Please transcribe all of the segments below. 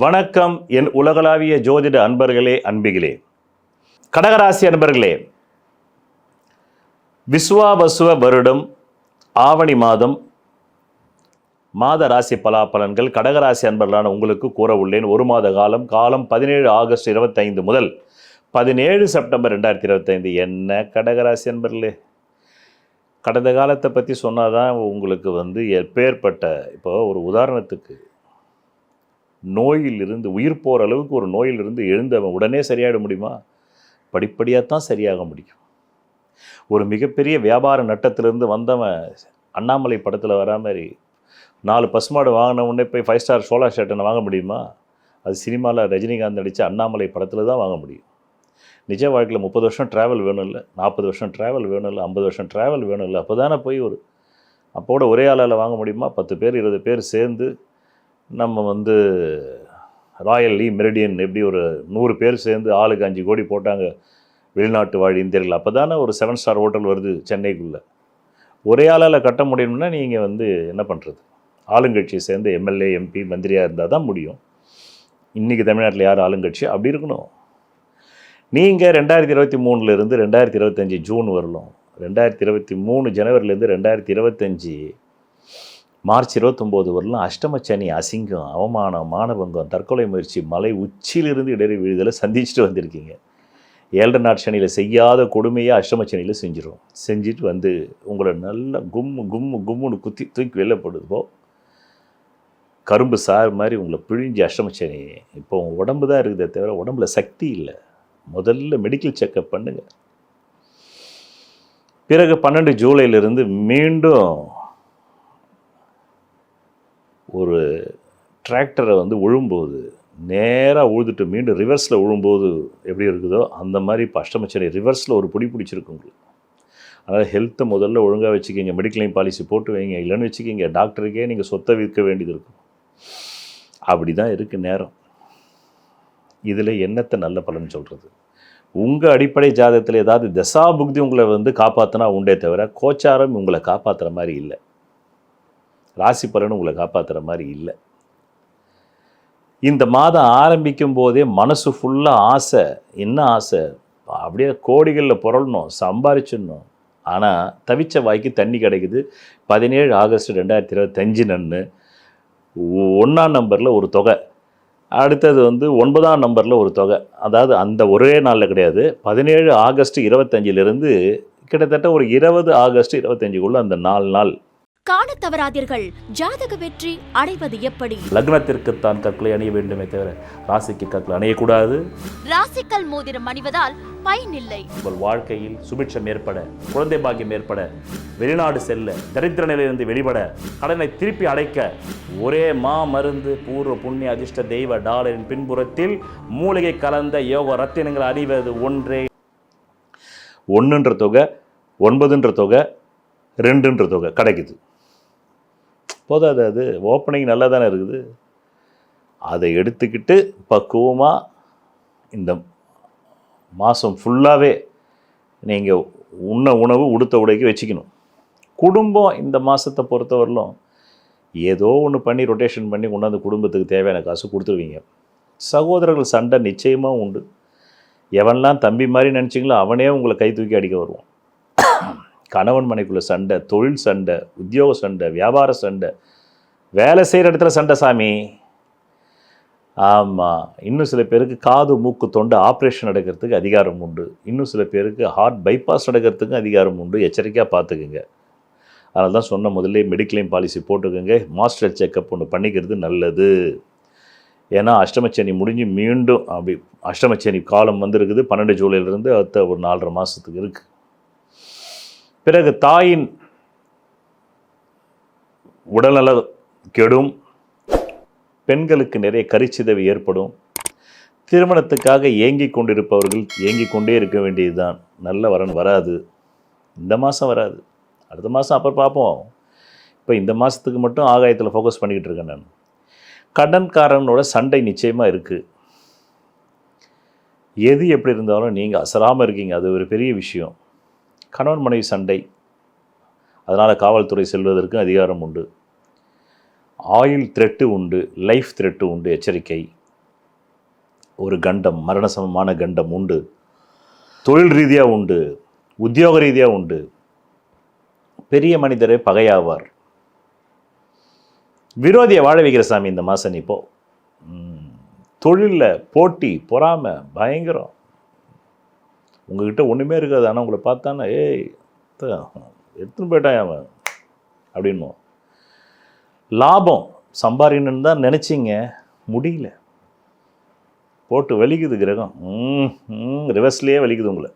வணக்கம் என் உலகளாவிய ஜோதிட அன்பர்களே அன்பிகளே. கடகராசி அன்பர்களே விஸ்வாபசுவ வருடம் ஆவணி மாதம் மாத ராசி பலாபலன்கள் கடகராசி அன்பர்களான உங்களுக்கு கூற உள்ளேன். ஒரு மாத காலம் காலம் பதினேழு ஆகஸ்ட் இருபத்தைந்து முதல் பதினேழு செப்டம்பர் ரெண்டாயிரத்தி இருபத்தைந்து. என்ன கடகராசி அன்பர்களே? கடந்த காலத்தை பற்றி சொன்னால் தான் உங்களுக்கு வந்து எப்பேற்பட்ட இப்போ ஒரு உதாரணத்துக்கு நோயிலிருந்து உயிர் போகிற அளவுக்கு ஒரு நோயிலிருந்து எழுந்தவன் உடனே சரியாயிட முடியுமா? படிப்படியாக தான் சரியாக முடியும். ஒரு மிகப்பெரிய வியாபார நட்டத்திலிருந்து வந்தவன் அண்ணாமலை படத்தில் வரா மாதிரி நாலு பசுமாடு வாங்கின உடனே போய் ஃபைவ் ஸ்டார் சோலா ஷர்ட்டனை வாங்க முடியுமா? அது சினிமாவில் ரஜினிகாந்த் நடித்த அண்ணாமலை படத்தில் தான் வாங்க முடியும். நிஜ வாழ்க்கையில் முப்பது வருஷம் ட்ராவல் வேணும் இல்லை? நாற்பது வருஷம் ட்ராவல் வேணும் இல்லை? ஐம்பது வருஷம் ட்ராவல் வேணும் இல்லை? அப்போ தானே போய் ஒரு அப்போட ஒரே ஆளால் வாங்க முடியுமா? பத்து பேர் இருபது பேர் சேர்ந்து நம்ம வந்து ராயல் லீ மெரிடியன் எப்படி ஒரு நூறு பேர் சேர்ந்து ஆளுக்கு அஞ்சு கோடி போட்டாங்க வெளிநாட்டு வாழ் இந்தியர்கள். அப்போ தானே ஒரு செவன் ஸ்டார் ஹோட்டல் வருது சென்னைக்குள்ளே. ஒரே ஆளால் கட்ட முடியணும்னா நீங்கள் வந்து என்ன பண்ணுறது ஆளுங்கட்சியை சேர்ந்து எம்எல்ஏ எம்பி மந்திரியாக இருந்தால் தான் முடியும். இன்றைக்கி தமிழ்நாட்டில் யார் ஆளுங்கட்சி? அப்படி இருக்கணும். நீங்கள் ரெண்டாயிரத்தி இருபத்தி மூணுலேருந்து ரெண்டாயிரத்தி இருபத்தஞ்சி ஜூன் வரலும் ரெண்டாயிரத்தி இருபத்தி மூணு ஜனவரிலேருந்து ரெண்டாயிரத்தி இருபத்தஞ்சி மார்ச் இருபத்தொம்போது வரலும். அஷ்டமச்சனி அசிங்கம் அவமானம் மானபங்கம் தற்கொலை முயற்சி மலை உச்சியிலிருந்து இடறி விழுதலை சந்திச்சுட்டு வந்திருக்கீங்க. ஏழரை நாட் சனியில் செய்யாத கொடுமையாக அஷ்டமச்சனியில் செஞ்சிடும் செஞ்சுட்டு வந்து உங்களை நல்லா கும்மு கும்மு கும்முன்னு குத்தி தூக்கி வெளிலப்படுதுப்போ கரும்பு சார் மாதிரி உங்களை பிழிஞ்சு அஷ்டமச்சனி இப்போ உங்கள் உடம்பு தான் இருக்குதே தவிர உடம்புல சக்தி இல்லை. முதல்ல மெடிக்கல் செக்கப் பண்ணுங்கள் பிறகு பன்னெண்டு ஜூலையிலிருந்து மீண்டும் ஒரு டிராக்டரை வந்து உழும்போது நேராக உழுதுட்டு மீண்டும் ரிவர்ஸில் உழும்போது எப்படி இருக்குதோ அந்த மாதிரி இப்போ அஷ்டமச்சனை ரிவர்ஸில் ஒரு பிடி பிடிச்சிருக்கு உங்களுக்கு. அதனால் ஹெல்த்தை முதல்ல ஒழுங்காக வச்சுக்கிங்க மெடிக்ளைம் பாலிசி போட்டு வைங்க இல்லைன்னு வச்சுக்கிங்க டாக்டருக்கே நீங்கள் சொத்தை விற்க வேண்டியது இருக்கும். அப்படி தான் இருக்குது நேரம். இதில் என்னத்தை நல்ல பலன் சொல்கிறது உங்கள் அடிப்படை ஜாதகத்தில் ஏதாவது தசா புக்தி உங்களை வந்து காப்பாற்றினா உண்டே தவிர கோச்சாரம் உங்களை காப்பாற்றுற மாதிரி இல்லை. ராசி பலன் உங்களை காப்பாற்றுற மாதிரி இல்லை. இந்த மாதம் ஆரம்பிக்கும் போதே மனசு ஃபுல்லாக ஆசை. என்ன ஆசை? அப்படியே கோடிகளில் புரளணும் சம்பாரிச்சிடணும். ஆனால் தவிச்ச வாய்க்கு தண்ணி கிடைக்குது. பதினேழு ஆகஸ்ட் ரெண்டாயிரத்தி இருபத்தஞ்சு நன்னு ஒன்றாம் நம்பரில் ஒரு தொகை. அடுத்தது வந்து ஒன்பதாம் நம்பரில் ஒரு தொகை. அதாவது அந்த ஒரே நாளில் கிடையாது. பதினேழு ஆகஸ்ட் இருபத்தஞ்சிலிருந்து கிட்டத்தட்ட ஒரு இருபது ஆகஸ்ட் இருபத்தஞ்சுக்குள்ளே அந்த நாலு நாள். காண தவறாதீர்கள். ஜாதக வெற்றி அடைவது எப்படி? லக்னத்திற்குத்தான் கற்களை அணிய வேண்டுமே தவிர ராசிக்கு கற்கள் அணியக்கூடாது. ராசிக்கல் மோதிரம் அணிவதால் பயனில்லை. உங்கள் வாழ்க்கையில் சுபிட்சம் ஏற்பட குழந்தை பாக்கியம் ஏற்பட வெளிநாடு செல்ல தரித்திர நிலையிலிருந்து வெளிப்பட கடனை திருப்பி அடைக்க ஒரே மா மருந்து பூர்வ புண்ணிய அதிர்ஷ்ட தெய்வ டாலரின் பின்புறத்தில் மூலிகை கலந்த யோக ரத்தினங்கள் அணிவது ஒன்றே. ஒன்றுன்ற தொகை ஒன்பதுன்ற தொகை ரெண்டுன்ற தொகை கிடைக்குது. போதாது அது. ஓப்பனிங் நல்லா தானே இருக்குது. அதை எடுத்துக்கிட்டு பக்குவமாக இந்த மாதம் ஃபுல்லாகவே நீங்கள் உண்ண உணவு உடுத்த உடைக்கு வச்சுக்கணும். குடும்பம் இந்த மாதத்தை பொறுத்தவரையிலும் ஏதோ ஒன்று பண்ணி ரொட்டேஷன் பண்ணி கொண்டாந்து குடும்பத்துக்கு தேவையான காசு கொடுத்துருவீங்க. சகோதரர்கள் சண்டை நிச்சயமாக உண்டு. எவன்லாம் தம்பி மாதிரி நினச்சிங்களோ அவனே உங்களை கை தூக்கி அடிக்க வருவான். கணவன் மனைக்குள்ள சண்டை தொழில் சண்டை உத்தியோக சண்டை வியாபார சண்டை வேலை செய்கிற இடத்துல சண்டை சாமி. ஆமாம் இன்னும் சில பேருக்கு காது மூக்கு தொண்டை ஆப்ரேஷன் நடக்கிறதுக்கு அதிகாரம் உண்டு. இன்னும் சில பேருக்கு ஹார்ட் பைபாஸ் நடக்கிறதுக்கும் அதிகாரம் உண்டு. எச்சரிக்கையாக பார்த்துக்குங்க அதனால தான் சொன்ன முதல்ல மெடிக்ளைம் பாலிசி போட்டுக்கோங்க. மாஸ்டர் செக்கப் ஒன்று பண்ணிக்கிறது நல்லது. ஏன்னா அஷ்டமச்சனி முடிஞ்சு மீண்டும் அப்படி அஷ்டமச்சனி காலம் வந்திருக்குது. பன்னெண்டு ஜூலையிலேருந்து அடுத்த ஒரு நாலரை மாதத்துக்கு இருக்குது பிறகு தாயின் உடல்நல கெடும் பெண்களுக்கு நிறைய கரிச்சிதவு ஏற்படும். திருமணத்துக்காக ஏங்கிக் கொண்டிருப்பவர்கள் ஏங்கிக் கொண்டே இருக்க வேண்டியதுதான். நல்ல வரன் வராது. இந்த மாதம் வராது. அடுத்த மாதம் அப்புறம் பார்ப்போம் இப்போ இந்த மாதத்துக்கு மட்டும் ஆகாயத்தில் ஃபோக்கஸ் பண்ணிக்கிட்டு இருக்கேன் நான். கடன்காரனோட சண்டை நிச்சயமாக இருக்குது எது எப்படி இருந்தாலும் நீங்கள் அசராமல் இருக்கீங்க. அது ஒரு பெரிய விஷயம். கணவன் மனைவி சண்டை. அதனால் காவல்துறை செல்வதற்கு அதிகாரம் உண்டு. ஆயில் த்ரெட்டு உண்டு லைஃப் த்ரெட்டு உண்டு எச்சரிக்கை. ஒரு கண்டம் மரணசமமான கண்டம் உண்டு. தொழில் ரீதியாக உண்டு உத்தியோக ரீதியாக உண்டு. பெரிய மனிதரே பகையாவார். விரோதியை வாழ வைக்கிற சாமி இந்த மாதம் இப்போது தொழிலில் போட்டி பொறாமை பயங்கரம். உங்ககிட்ட ஒன்றுமே இருக்காது. ஆனால் உங்களை பார்த்தானே ஏய் எடுத்துன்னு போயிட்டான் அவன் அப்படின்னும் லாபம் சம்பாரின்னு தான் நினச்சிங்க. முடியல. போட்டு வலிக்குது கிரகம். ரிவர்ஸ்லேயே வலிக்குது உங்களை.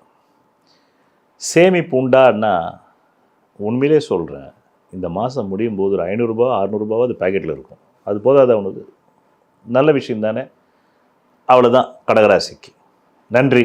சேமிப்பு உண்டான்னா உண்மையிலே சொல்கிறேன் இந்த மாதம் முடியும் போது ஒரு ஐநூறுரூபா அறநூறுபாவது பேக்கெட்டில் இருக்கும். அது போதாது அவனுக்கு நல்ல விஷயம் தானே? அவ்வளோதான் கடகராசிக்கு. நன்றி.